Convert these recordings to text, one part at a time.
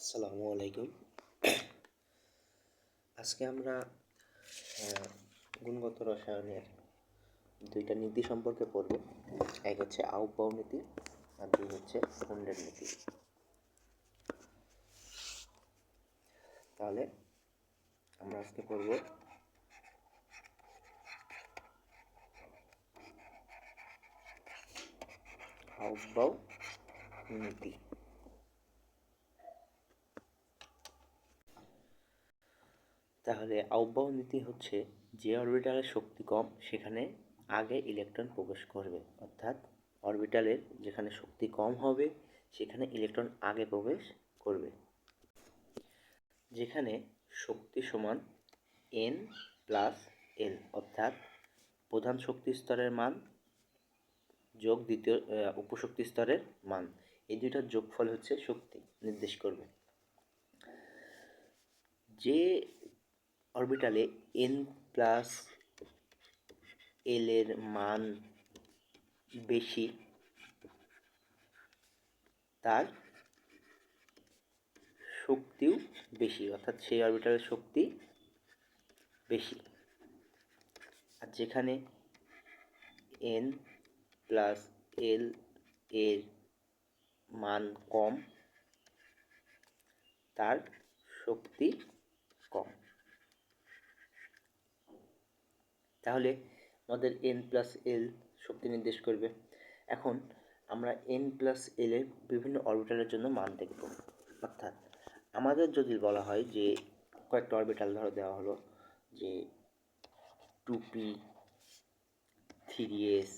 আসসালামু আলাইকুম। আজকে আমরা গুণগত রসায়নের দুইটা নীতি সম্পর্কে পড়ব। এক হচ্ছে আউপাউ নীতি আর দুই হচ্ছে কুন্ডের নীতি। তাহলে আমরা আজকে পড়ব আউপাউ নীতি। তাহলে আউটবাউন্ড নীতি হচ্ছে যে অরবিটালের শক্তি কম, সেখানে আগে ইলেকট্রন প্রবেশ করবে। অর্থাৎ অরবিটালের যেখানে শক্তি কম হবে, সেখানে ইলেকট্রন আগে প্রবেশ করবে। যেখানে শক্তি সমান এন প্লাস এল অর্থাৎ প্রধান শক্তি স্তরের মান যোগ দ্বিতীয় উপশক্তি স্তরের মান। এই দুইটার যোগফল হচ্ছে শক্তি নির্দেশ করবে। যে অরবিটালে এন প্লাস এল এর মান বেশি। তার শক্তিও বেশি, অর্থাৎ সেই অরবিটালের শক্তি বেশি। আর যেখানে এন প্লাস এল এর মান কম, তার শক্তি কম। তাহলে আমাদের এন প্লাস এল শক্তি নির্দেশ করবে। এখন আমরা এন প্লাস এল এর বিভিন্ন অরবিটালের জন্য মান দেখব। অর্থাৎ আমাদের যদি বলা হয় যে কয়েকটা অরবিটাল ধরো দেওয়া হলো, যে two P three S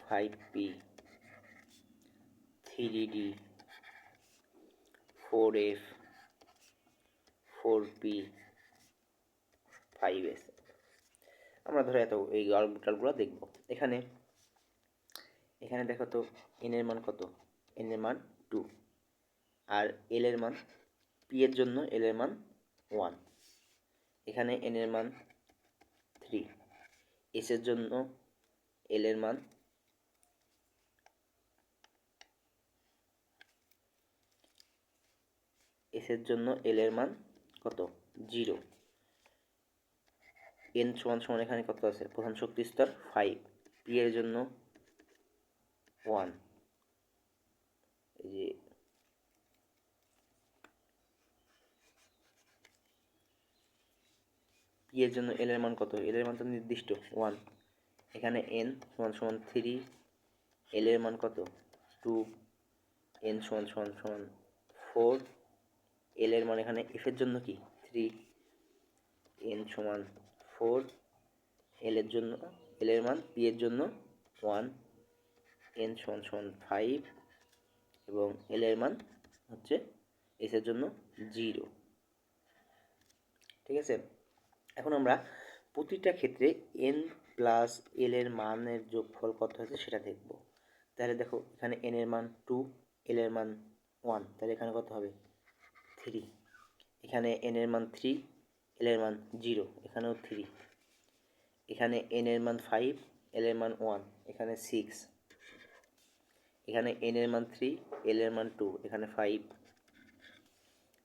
five P three D four F four P five S আমরা ধরো এত এই অরবিটালগুলো দেখব। এখানে এখানে দেখো তো এন এর মান কত? এন এর মান টু আর এল এর মান পি এর জন্য এল এর মান ওয়ান এখানে এন এর মান থ্রি এস এর জন্য এল এর মান এস এর জন্য এল এর মান কত? জিরো এন সমান সমান এখানে কত আছে? প্রধান শক্তি স্তর ফাইভ পি এর জন্য ওয়ান এই যে পি এর জন্য এল এর মান কত? এল এর মান তো নির্দিষ্ট ওয়ান এখানে এন সমান সমান থ্রি এল এর মান কত? টু এন সমান সমান সমান ফোর এল এর মান এখানে এফ এর জন্য কি? থ্রি এন সমান ফোর এল এর জন্য এল এর মান পি এর জন্য ওয়ান এন সমান সমান ফাইভ এবং এল এর মান হচ্ছে এস এর জন্য জিরো ঠিক আছে? এখন আমরা প্রতিটা ক্ষেত্রে এন প্লাস এল এর মানের যোগফল কত হয়েছে সেটা দেখব। তাহলে দেখো, এখানে এন এর মান টু এল এর মান ওয়ান তাহলে এখানে কত হবে? থ্রি এখানে এন এর মান থ্রি এল এর মান জিরো এখানেও থ্রি এখানে এন এর মান ফাইভ এল এর মান ওয়ান এখানে সিক্স এখানে এন এর মান থ্রি এল এর মান টু এখানে ফাইভ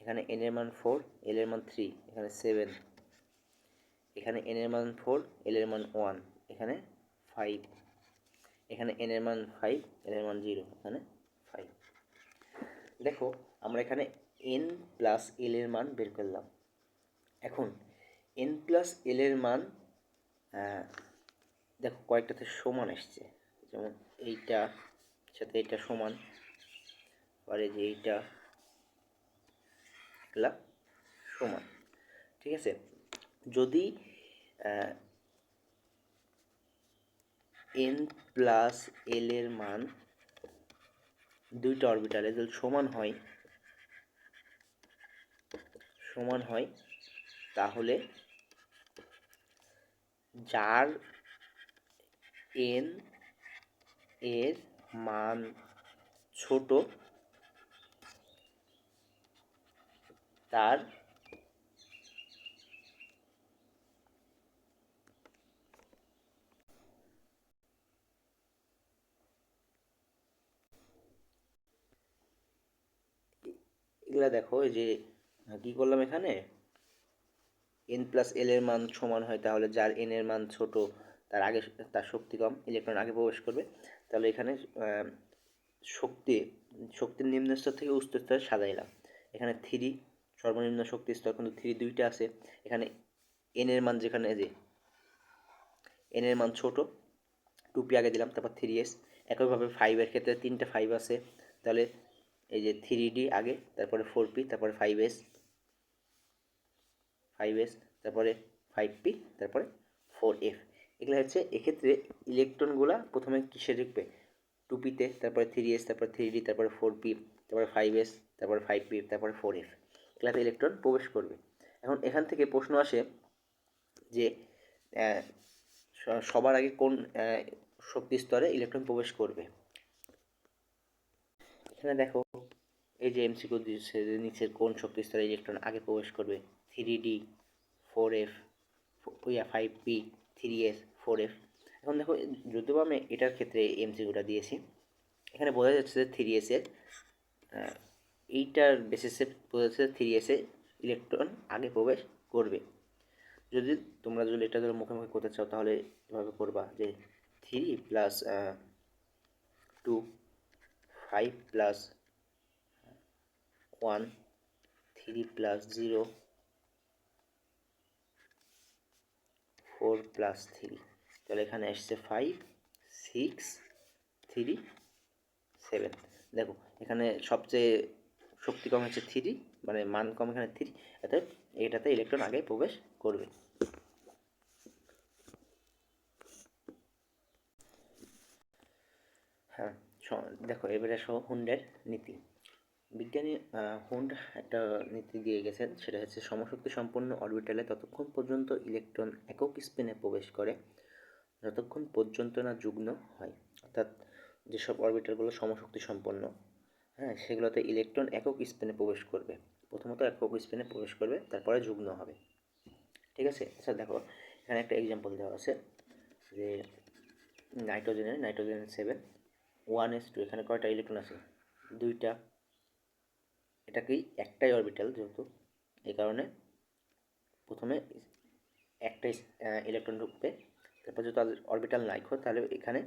এখানে এন এর মান ফোর এল এর মান থ্রি এখানে সেভেন এখানে এন এর মান ফোর এল এর মান ওয়ান এখানে ফাইভ এখানে এন এর মান ফাইভ এল এর মান জিরো এখানে ফাইভ দেখো আমরা এখানে এন প্লাস এল এর মান বের করলাম এখন এন প্লাস এল এর মান দেখো কয়েকটাতে সমান এসছে। যেমন এইটা, সাথে এইটা সমান এই যে এইটা এগুলা সমান, ঠিক আছে? যদি এন প্লাস এল এর মান দুইটা অরবিটালে যদি সমান হয় সমান হয় তাহলে যার এন এর মান ছোট তার এগুলা দেখো এই যে কি করলাম এখানে? এন প্লাস এল এর মান সমান হয়, তাহলে যার এন এর মান ছোট, তার আগে তার শক্তি কম ইলেকট্রন আগে প্রবেশ করবে। তাহলে এখানে শক্তি, শক্তির নিম্ন স্তর থেকে উচ্চ স্তরে সাজাইলাম এখানে থ্রি সর্বনিম্ন শক্তি স্তর কিন্তু থ্রি দুইটা আছে। এখানে এন এর মান যেখানে যে এন এর মান ছোট টু পি আগে দিলাম, তারপর থ্রি এস একইভাবে ফাইভের ক্ষেত্রে তিনটা ফাইভ আছে। তাহলে এই যে থ্রি ডি আগে, তারপরে ফোর পি তারপরে ফাইভ এস ফাইভ এস তারপরে ফাইভ পি, তারপরে ফোর এফ। এগুলো হচ্ছে এক্ষেত্রে ইলেকট্রনগুলা প্রথমে কিসে ঢুকবে? টু পিতে তারপরে থ্রি এস তারপরে থ্রি ডি তারপরে ফোর পি তারপরে ফাইভ এস তারপরে ফাইভ পি তারপরে ফোর এফ এগুলাতে ইলেকট্রন প্রবেশ করবে। এখন এখান থেকে প্রশ্ন আসে যে সবার আগে কোন শক্তি স্তরে ইলেকট্রন প্রবেশ করবে? এখানে দেখো, এই যে এমসিকিউ নিচের কোন শক্তি স্তরে ইলেকট্রন আগে প্রবেশ করবে? থ্রি ডি ফোর এফ ইয়া five P three S four F এখন দেখো, যদিও আমি এটার ক্ষেত্রে এমসিকিউটা দিয়েছি, এখানে বোঝা যাচ্ছে যে থ্রি এসের এইটার বেসিসে বোঝা যাচ্ছে থ্রি এসে ইলেকট্রন আগে প্রবেশ করবে। যদি তোমরা যদি এটা ধরো মুখে মুখে করতে চাও, তাহলে এভাবে করবা যে three plus two five plus one three plus zero four plus three. তাহলে এখানে এসছে ফাইভ, সিক্স, থ্রি, সেভেন। দেখো, এখানে সবচেয়ে শক্তি কম হচ্ছে থ্রি মানে মান কম এখানে থ্রি অর্থাৎ এটাতে ইলেকট্রন আগে প্রবেশ করবে। হ্যাঁ দেখো, এবারে আসো হুন্ডের নীতি। বিজ্ঞানী হুন্ড একটা নীতি দিয়ে গেছেন, সেটা হচ্ছে সমশক্তি সম্পন্ন অরবিটালে ততক্ষণ পর্যন্ত ইলেকট্রন একক স্পিনে প্রবেশ করে, যতক্ষণ পর্যন্ত না যুগ্ন হয়। অর্থাৎ যেসব অরবিটালগুলো সমশক্তি সম্পন্ন হ্যাঁ সেগুলোতে ইলেকট্রন একক স্পিনে প্রবেশ করবে। প্রথমত একক স্পিনে প্রবেশ করবে, তারপরে যুগ্ন হবে। ঠিক আছে? আচ্ছা দেখো, এখানে একটা এক্সাম্পল দেওয়া আছে যে নাইট্রোজেনের nitrogen seven one S two এখানে কয়টা ইলেকট্রন আছে? দুইটা। এটা কি একটাই অরবিটাল যেহেতু, এই কারণে প্রথমে একটাই ইলেকট্রন ঢুকবে তারপর যদি তাদের অরবিটাল নাই হয় তাহলে এখানে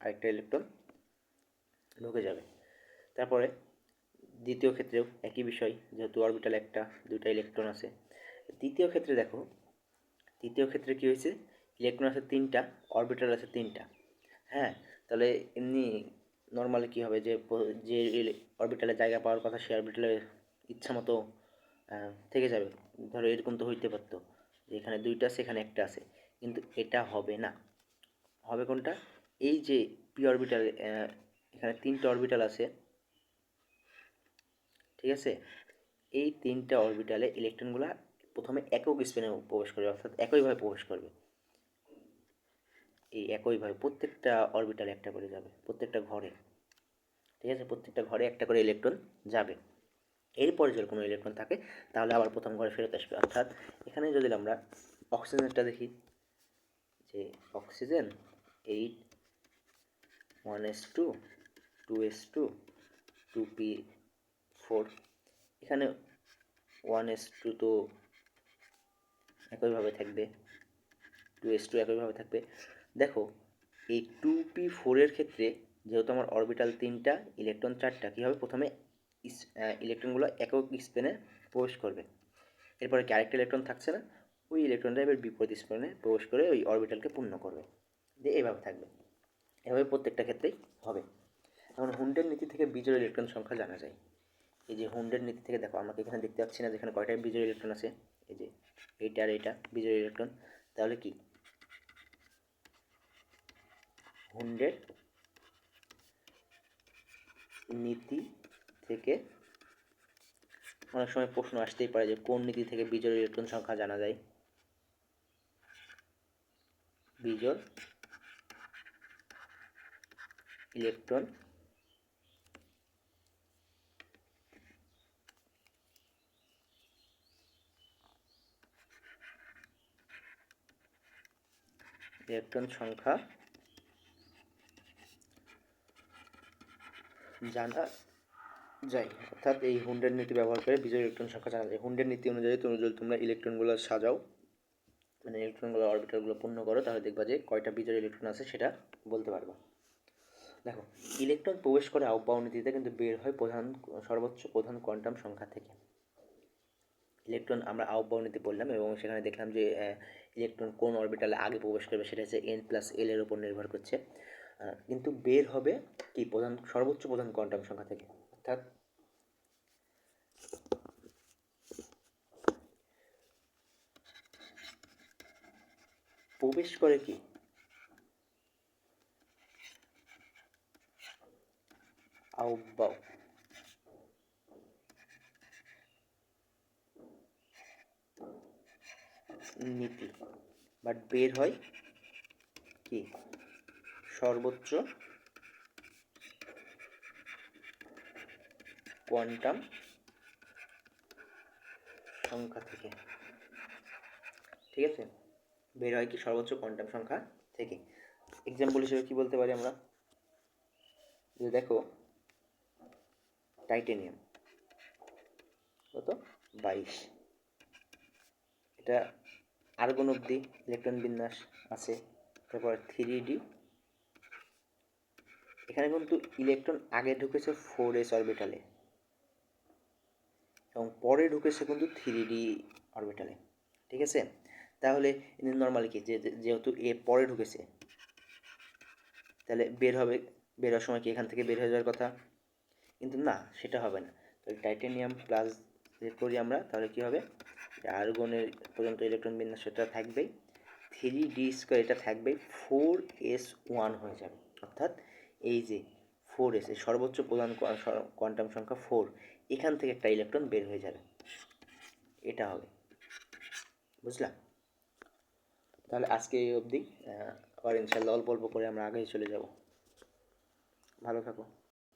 আরেকটা ইলেকট্রন ঢুকে যাবে। তারপরে দ্বিতীয় ক্ষেত্রেও একই বিষয়, যেহেতু অরবিটাল একটা, দুইটা ইলেকট্রন আছে। তৃতীয় ক্ষেত্রে দেখো, তৃতীয় ক্ষেত্রে কী হয়েছে? ইলেকট্রন আছে তিনটা অরবিটাল আছে তিনটা। হ্যাঁ তাহলে এমনি নর্মালি কী হবে যে যে অরবিটালে জায়গা পাওয়ার কথা সে অরবিটালে ইচ্ছা মতো থেকে যাবে। ধরো এরকম তো হইতে পারতো যে এখানে দুইটা আছে, এখানে একটা আছে। কিন্তু এটা হবে না। হবে কোনটা? এই যে পি অরবিটাল এখানে তিনটা অরবিটাল আছে, ঠিক আছে? এই তিনটা অরবিটালে ইলেকট্রনগুলো প্রথমে একক স্পিনে প্রবেশ করবে, অর্থাৎ একইভাবে প্রবেশ করবে। এই একইভাবে প্রত্যেকটা অরবিটালে একটা করে যাবে, প্রত্যেকটা ঘরে। ঠিক আছে? প্রত্যেকটা ঘরে একটা করে ইলেকট্রন যাবে। এরপরে যদি কোনো ইলেকট্রন থাকে, তাহলে আবার প্রথম ঘরে ফেরত আসবে। অর্থাৎ এখানে যদি আমরা অক্সিজেনটা দেখি, যে oxygen eight one S two two S two two P four এখানে ওয়ান এস টু তো একইভাবে থাকবে টু এস টু একইভাবে থাকবে। দেখো, এই টু পি ফোরের ক্ষেত্রে যেহেতু আমার অরবিটাল তিনটা ইলেকট্রন চারটা কী হবে প্রথমে ইলেকট্রনগুলো একক স্পেনে প্রবেশ করবে? এরপরে কি আরেকটা ইলেকট্রন থাকছে না, ওই ইলেকট্রনটা এবার বিপরীত স্পেনে প্রবেশ করে ওই অরবিটালকে পূর্ণ করবে। দিয়ে এভাবে থাকবে। এভাবে প্রত্যেকটা ক্ষেত্রেই হবে। এখন হুন্ডের নীতি থেকে বিজোড় ইলেকট্রন সংখ্যা জানা যায়। এই যে হুন্ডের নীতি থেকে দেখো, আমাকে এখানে দেখতে পাচ্ছি না যেখানে কয়টা বিজোড় ইলেকট্রন আছে। এই যে এইটা আর এইটা বিজোড় ইলেকট্রন তাহলে কি? হুন্ডের নীতি থেকে অনেক সময় প্রশ্ন আসতেই পারে যে কোন নীতি থেকে বিজোড় ইলেকট্রন সংখ্যা জানা যায়? বিজোড় ইলেকট্রন ইলেকট্রন সংখ্যা জানা যায় অর্থাৎ এই হুন্ডের নীতি ব্যবহার করে বিজয় ইলেকট্রন সংখ্যা জানা যায় হুন্ডের নীতি অনুযায়ী তুমি যদি তোমরা ইলেকট্রনগুলো সাজাও মানে ইলেকট্রনগুলো অরবিটালগুলো পূর্ণ করো, তাহলে দেখবা যে কয়টা বিজয় ইলেকট্রন আছে সেটা বলতে পারবা। দেখো ইলেকট্রন প্রবেশ করে আহ্বান নীতিতে কিন্তু বের হয় প্রধান, সর্বোচ্চ প্রধান কোয়ান্টাম সংখ্যা থেকে। ইলেকট্রন আমরা আহ্বান নীতি বললাম এবং সেখানে দেখলাম যে ইলেকট্রন কোন অরবিটালে আগে প্রবেশ করবে সেটা হচ্ছে এন প্লাস এল এর উপর নির্ভর করছে। কিন্তু বের হবে কি প্রধান, সর্বোচ্চ প্রধান কোয়ান্টাম সংখ্যা থেকে। অর্থাৎ প্রবেশ করে কি? নীতি। বাট বের হয় কি? সর্বোচ্চ কোয়ান্টাম সংখ্যা থেকে। ঠিক আছে? বের হয় কি সর্বোচ্চ কোয়ান্টাম সংখ্যা থেকে। এক্সাম্পল হিসেবে কি বলতে পারি আমরা? যে দেখো টাইটেনিয়াম কত? বাইশ। এটা আর্গন অব্দি ইলেকট্রন বিন্যাস আছে। তারপর থ্রি ডি এখানে কিন্তু ইলেকট্রন আগে ঢুকেছে ফোর এস অরবিটালে এবং পরে ঢুকেছে কিন্তু থ্রি ডি অরবিটালে ঠিক আছে? তাহলে নর্মালি কি? যেহেতু এ পরে ঢুকেছে, তাহলে বের হবে বের হওয়ার সময় কি এখান থেকে বের হয়ে যাওয়ার কথা? কিন্তু না, সেটা হবে না। তো টাইটেনিয়াম প্লাস বের করি আমরা, তাহলে কি হবে? আর্গনের পর্যন্ত ইলেকট্রন বিন্যাস সেটা থাকবেই। থ্রি ডি স্কোয়ার এটা থাকবে ফোর এস ওয়ান হয়ে যাবে। অর্থাৎ এই যে ফোর এস সর্বোচ্চ প্রধান কোয়ান্টাম সংখ্যা ফোর এখান থেকে একটা ইলেকট্রন বের হয়ে যাবে। এটা হবে। বুঝলাম? তাহলে আজকে এই অবধি আবার ইনশাল্লাহ অল্প অল্প করে আমরা আগে চলে যাব। ভালো থাকো।